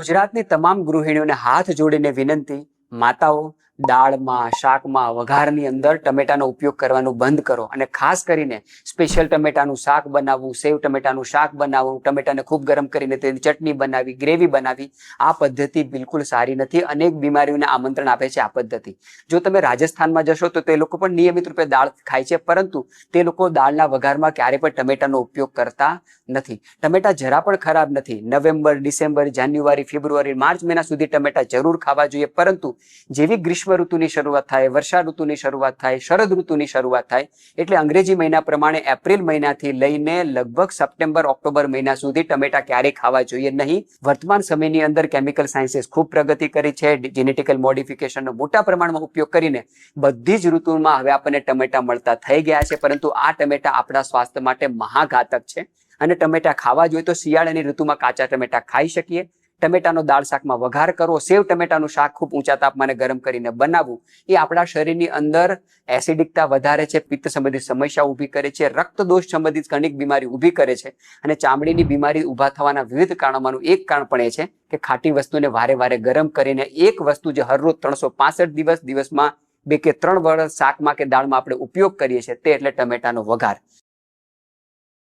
ગુજરાતની તમામ ગૃહિણીઓને હાથ જોડીને વિનંતી માતાઓ દાળમાં, શાકમાં, વઘારની અંદર ટમેટાનો ઉપયોગ કરવાનું બંધ કરો. અને ખાસ કરીને સ્પેશિયલ ટમેટાનું શાક બનાવવું, સેવ ટમેટાનું શાક બનાવવું, ટમેટાને ખૂબ ગરમ કરીને તેની ચટણી બનાવી, ગ્રેવી બનાવી, આ પદ્ધતિ બિલકુલ સારી નથી. અનેક બીમારીઓને આમંત્રણ આપે છે આ પદ્ધતિ. જો તમે રાજસ્થાનમાં જશો તો તે લોકો પણ નિયમિત રૂપે દાળ ખાય છે, પરંતુ તે લોકો દાળના વઘારમાં ક્યારે પણ ટમેટાનો ઉપયોગ કરતા નથી. ટમેટા જરા પણ ખરાબ નથી. November, December, January, February, March મહિના સુધી ટમેટા જરૂર ખાવા જોઈએ, પરંતુ જેવી ગ્રીષ્મ ઋતુની શરૂઆત થાય, વર્ષા ઋતુની શરૂઆત થાય, શરદ ઋતુની શરૂઆત થાય, એટલે અંગ્રેજી મહિના પ્રમાણે એપ્રિલ મહિનાથી લઈને લગભગ સપ્ટેમ્બર, ઓક્ટોબર મહિના સુધી ટમેટા ક્યારેય ખાવા જોઈએ નહીં. વર્તમાન સમયની અંદર કેમિકલ સાયન્સીસ ખૂબ પ્રગતિ કરી છે જેનેટિકલ મોડિફિકેશનનો મોટા પ્રમાણમાં ઉપયોગ કરીને બધી જ ઋતુમાં હવે આપણને ટમેટા મળતા થઈ ગયા છે, પરંતુ આ ટમેટા આપણા સ્વાસ્થ્ય માટે મહાઘાતક છે. અને ટમેટા ખાવા જોઈએ તો શિયાળાની ઋતુમાં કાચા ટમેટા ખાઈ શકીએ ટમેટાનો દાળ શાકમાં વઘાર કરવો સેવ ટમેટાનું શાક ખૂબ ઊંચા તાપમાને ગરમ કરીને બનાવવું, એ આપણા શરીરની અંદર એસિડિકતા વધારે છે, પિત્ત સંબંધિત સમસ્યા ઊભી કરે છે, રક્તદોષ સંબંધિત ઘણી બીમારી ઊભી કરે છે અને ચામડીની બીમારી ઊભા થવાના વિવિધ કારણોમાંનું એક કારણ પણ એ છે કે ખાટી વસ્તુને વારે વારે ગરમ કરીને એક વસ્તુ જે હરરોજ ત્રણસો દિવસ દિવસમાં બે કે ત્રણ વર્ષ શાકમાં કે દાળમાં આપણે ઉપયોગ કરીએ છીએ તે એટલે ટમેટાનો વઘાર.